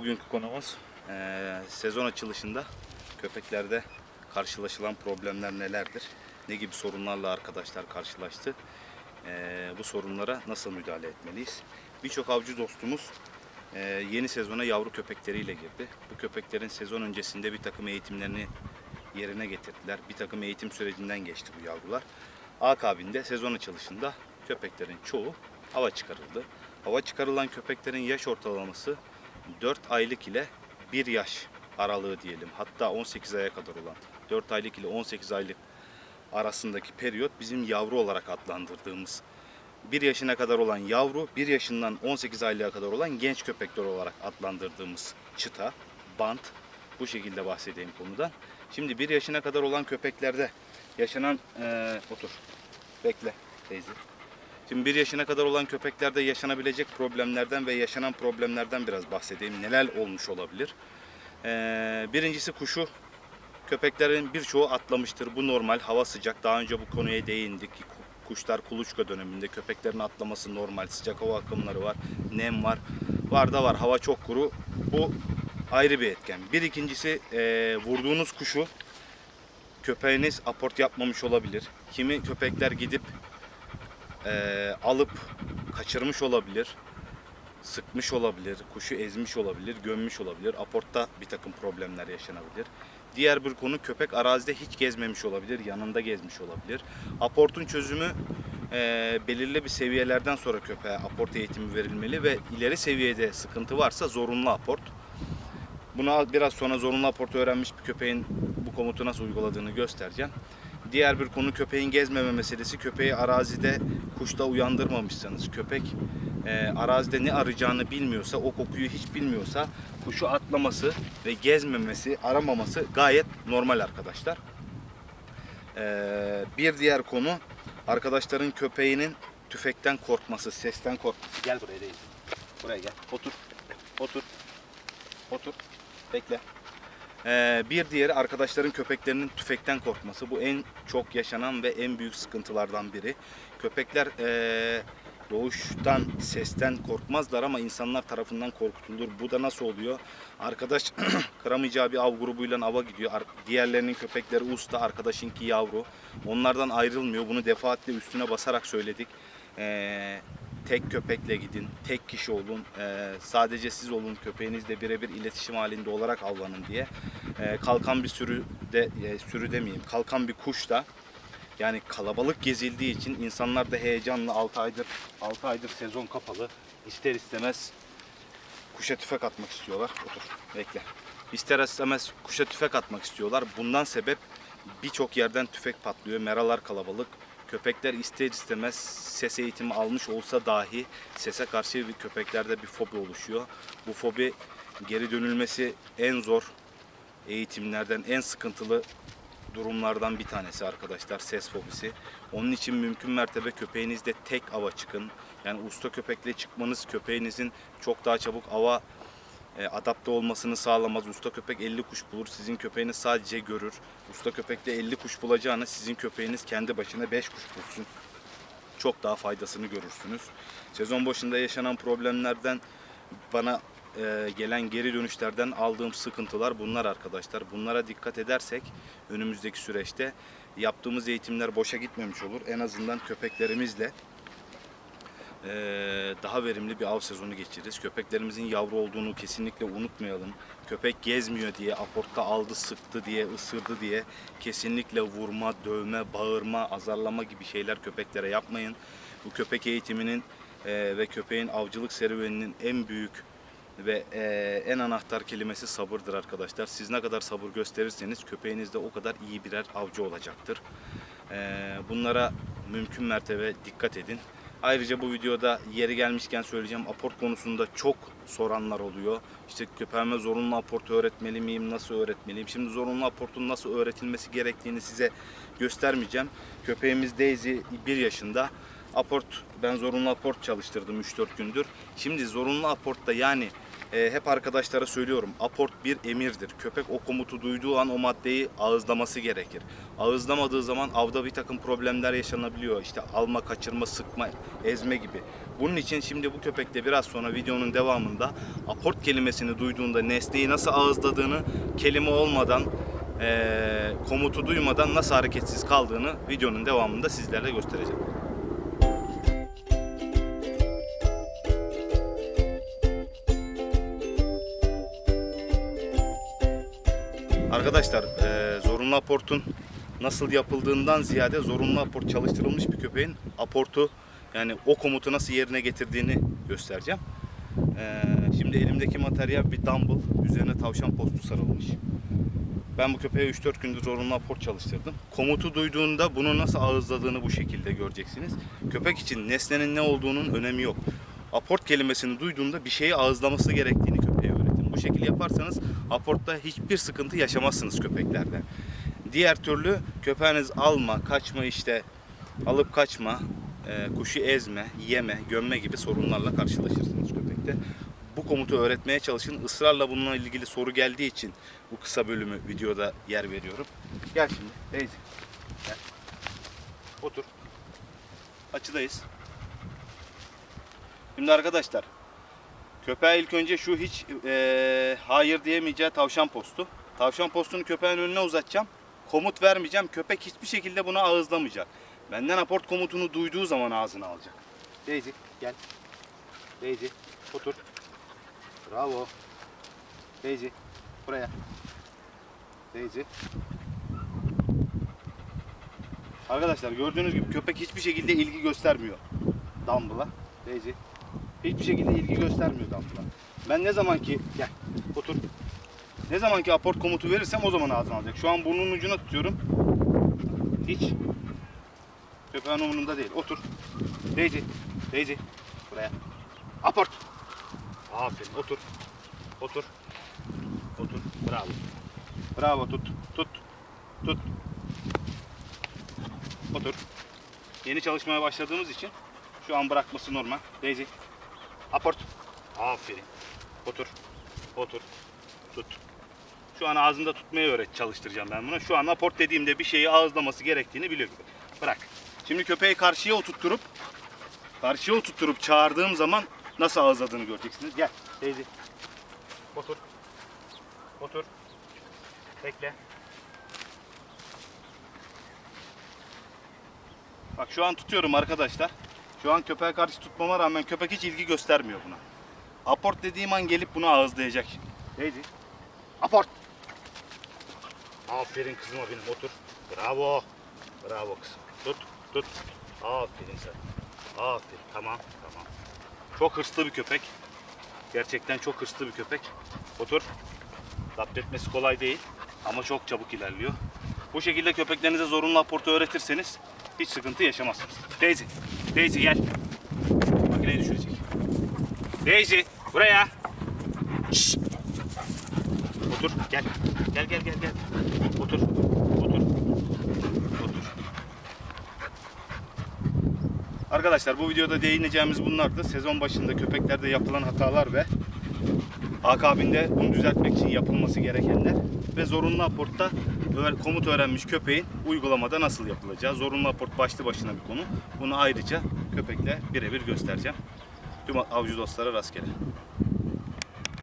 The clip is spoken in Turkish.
Bugünkü konumuz eee, sezon açılışında köpeklerde karşılaşılan problemler nelerdir? Ne gibi sorunlarla arkadaşlar karşılaştı? Eee, bu sorunlara nasıl müdahale etmeliyiz? Birçok avcı dostumuz eee, yeni sezona yavru köpekleriyle girdi. Bu köpeklerin sezon öncesinde bir takım eğitimlerini yerine getirdiler. Bir takım eğitim sürecinden geçti bu yavrular. Akabinde sezon açılışında köpeklerin çoğu hava çıkarıldı. Hava çıkarılan köpeklerin yaş ortalaması 4 aylık ile 1 yaş aralığı diyelim. Hatta 18 aya kadar olan 4 aylık ile 18 aylık arasındaki periyot bizim yavru olarak adlandırdığımız 1 yaşına kadar olan yavru, 1 yaşından 18 aylığa kadar olan genç köpekler olarak adlandırdığımız çıta, bant bu şekilde bahsedeyim konudan. Şimdi 1 yaşına kadar olan köpeklerde yaşanan eee, otur. Bekle teyze. Şimdi 1 yaşına kadar olan köpeklerde yaşanabilecek problemlerden ve yaşanan problemlerden biraz bahsedeyim. Neler olmuş olabilir? Ee, birincisi kuşu. Köpeklerin birçoğu atlamıştır. Bu normal. Hava sıcak. Daha önce bu konuya değindik. Ku- Kuşlar kuluçka döneminde köpeklerin atlaması normal. Sıcak hava akımları var. Nem var. Var da var. Hava çok kuru. Bu ayrı bir etken. Bir ikincisi ee, vurduğunuz kuşu köpeğiniz aport yapmamış olabilir. Kimi köpekler gidip eee, alıp kaçırmış olabilir, sıkmış olabilir, kuşu ezmiş olabilir, gömmüş olabilir. Aportta bir takım problemler yaşanabilir. Diğer bir konu köpek arazide hiç gezmemiş olabilir, yanında gezmiş olabilir. Aportun çözümü eee, belirli bir seviyelerden sonra köpeğe aport eğitimi verilmeli ve ileri seviyede sıkıntı varsa zorunlu aport. Buna biraz sonra zorunlu aportu öğrenmiş bir köpeğin bu komutu nasıl uyguladığını göstereceğim. Diğer bir konu köpeğin gezmeme meselesi. Köpeği arazide kuşla uyandırmamışsanız, köpek e, arazide ne arayacağını bilmiyorsa, o kokuyu hiç bilmiyorsa kuşu atlaması ve gezmemesi, aramaması gayet normal arkadaşlar. E, bir diğer konu arkadaşların köpeğinin tüfekten korkması, sesten korkması. Gel buraya değil. Buraya gel. Otur. Otur. Otur. Bekle. Ee, bir diğeri arkadaşların köpeklerinin tüfekten korkması. Bu en çok yaşanan ve en büyük sıkıntılardan biri. Köpekler ee, doğuştan sesten korkmazlar ama insanlar tarafından korkutulur. Bu da nasıl oluyor? Arkadaş kıramayacağı bir av grubuyla ava gidiyor. Diğerlerinin köpekleri usta, arkadaşınki yavru. Onlardan ayrılmıyor. Bunu defaatle üstüne basarak söyledik. Ee, tek köpekle gidin, tek kişi olun, ee, sadece siz olun, köpeğinizle birebir iletişim halinde olarak avlanın diye. Ee, kalkan bir sürü de, e, sürü demeyeyim, kalkan bir kuş da yani kalabalık gezildiği için insanlar da heyecanla 6 aydır 6 aydır sezon kapalı. ister istemez kuşa tüfek atmak istiyorlar. Otur, bekle. İster istemez kuşa tüfek atmak istiyorlar. Bundan sebep birçok yerden tüfek patlıyor. Meralar kalabalık. Köpekler ister istemez ses eğitimi almış olsa dahi sese karşı bir köpeklerde bir fobi oluşuyor. Bu fobi geri dönülmesi en zor eğitimlerden, en sıkıntılı durumlardan bir tanesi arkadaşlar ses fobisi. Onun için mümkün mertebe köpeğinizde tek ava çıkın. Yani usta köpekle çıkmanız köpeğinizin çok daha çabuk ava adapte olmasını sağlamaz. Usta köpek 50 kuş bulur. Sizin köpeğiniz sadece görür. Usta köpekte 50 kuş bulacağına sizin köpeğiniz kendi başına 5 kuş bulsun. Çok daha faydasını görürsünüz. Sezon başında yaşanan problemlerden bana e, gelen geri dönüşlerden aldığım sıkıntılar bunlar arkadaşlar. Bunlara dikkat edersek önümüzdeki süreçte yaptığımız eğitimler boşa gitmemiş olur. En azından köpeklerimizle e, daha verimli bir av sezonu geçiririz. Köpeklerimizin yavru olduğunu kesinlikle unutmayalım. Köpek gezmiyor diye, aportta aldı, sıktı diye, ısırdı diye kesinlikle vurma, dövme, bağırma, azarlama gibi şeyler köpeklere yapmayın. Bu köpek eğitiminin e, ve köpeğin avcılık serüveninin en büyük ve e, en anahtar kelimesi sabırdır arkadaşlar. Siz ne kadar sabır gösterirseniz köpeğiniz de o kadar iyi birer avcı olacaktır. E, bunlara mümkün mertebe dikkat edin. Ayrıca bu videoda yeri gelmişken söyleyeceğim aport konusunda çok soranlar oluyor. İşte köpeğime zorunlu aport öğretmeli miyim, nasıl öğretmeliyim? Şimdi zorunlu aportun nasıl öğretilmesi gerektiğini size göstermeyeceğim. Köpeğimiz Daisy 1 yaşında. Aport, ben zorunlu aport çalıştırdım 3-4 gündür. Şimdi zorunlu aportta yani e, hep arkadaşlara söylüyorum. Aport bir emirdir. Köpek o komutu duyduğu an o maddeyi ağızlaması gerekir. Ağızlamadığı zaman avda bir takım problemler yaşanabiliyor. İşte alma, kaçırma, sıkma, ezme gibi. Bunun için şimdi bu köpekte biraz sonra videonun devamında aport kelimesini duyduğunda nesneyi nasıl ağızladığını kelime olmadan eee, komutu duymadan nasıl hareketsiz kaldığını videonun devamında sizlerle göstereceğim. Arkadaşlar eee, zorunlu aportun nasıl yapıldığından ziyade zorunlu aport çalıştırılmış bir köpeğin aportu yani o komutu nasıl yerine getirdiğini göstereceğim. Eee, şimdi elimdeki materyal bir dumbbell üzerine tavşan postu sarılmış. Ben bu köpeğe 3-4 gündür zorunlu aport çalıştırdım. Komutu duyduğunda bunu nasıl ağızladığını bu şekilde göreceksiniz. Köpek için nesnenin ne olduğunun önemi yok. Aport kelimesini duyduğunda bir şeyi ağızlaması gerektiğini. Bu şekilde yaparsanız aportta hiçbir sıkıntı yaşamazsınız köpeklerde. Diğer türlü köpeğiniz alma, kaçma işte alıp kaçma, e, kuşu ezme, yeme, gömme gibi sorunlarla karşılaşırsınız köpekte. Bu komutu öğretmeye çalışın. Israrla bununla ilgili soru geldiği için bu kısa bölümü videoda yer veriyorum. Gel şimdi Daisy. Gel. Otur. Açıdayız. Şimdi arkadaşlar köpeğe ilk önce şu hiç eee, hayır diyemeyeceği tavşan postu. Tavşan postunu köpeğin önüne uzatacağım. Komut vermeyeceğim. Köpek hiçbir şekilde bunu ağızlamayacak. Benden aport komutunu duyduğu zaman ağzına alacak. Daisy gel. Daisy otur. Bravo. Daisy buraya. Daisy. Arkadaşlar gördüğünüz gibi köpek hiçbir şekilde ilgi göstermiyor. Dumble'a. Daisy. Hiçbir şekilde ilgi göstermiyor Dumble'a. Ben ne zaman ki gel otur. Ne zaman ki aport komutu verirsem o zaman ağzına alacak. Şu an burnunun ucuna tutuyorum. Hiç köpeğin umurunda değil. Otur. Daisy. Daisy. Buraya. Aport. Aferin. Otur. Otur. Otur. Bravo. Bravo. Tut. Tut. Tut. Otur. Yeni çalışmaya başladığımız için şu an bırakması normal. Daisy. Aport. Aferin. Otur. Otur. Tut. Şu an ağzında tutmayı öğret çalıştıracağım ben bunu. Şu an aport dediğimde bir şeyi ağızlaması gerektiğini biliyor. Bırak. Şimdi köpeği karşıya oturtturup karşıya oturtturup çağırdığım zaman nasıl ağızladığını göreceksiniz. Gel. Daisy. Otur. Otur. Bekle. Bak şu an tutuyorum arkadaşlar. Şu an köpeğe karşı tutmama rağmen köpek hiç ilgi göstermiyor buna. Aport dediğim an gelip bunu ağızlayacak. Daisy. Aport. Aferin kızıma benim otur. Bravo. Bravo kızım. Tut tut. Aferin sen. Aferin tamam tamam. Çok hırslı bir köpek. Gerçekten çok hırslı bir köpek. Otur. Zapt etmesi kolay değil ama çok çabuk ilerliyor. Bu şekilde köpeklerinize zorunlu aportu öğretirseniz hiç sıkıntı yaşamazsınız. Daisy, Daisy gel. Makineyi düşürecek. Daisy, buraya. Şşt. Otur, gel. Gel, gel, gel, gel. Otur, otur, otur. Arkadaşlar bu videoda değineceğimiz bunlardı. Sezon başında köpeklerde yapılan hatalar ve akabinde bunu düzeltmek için yapılması gerekenler ve zorunlu aportta komut öğrenmiş köpeğin uygulamada nasıl yapılacağı. Zorunlu aport başlı başına bir konu. Bunu ayrıca köpekle birebir göstereceğim. Tüm avcı dostlara rastgele.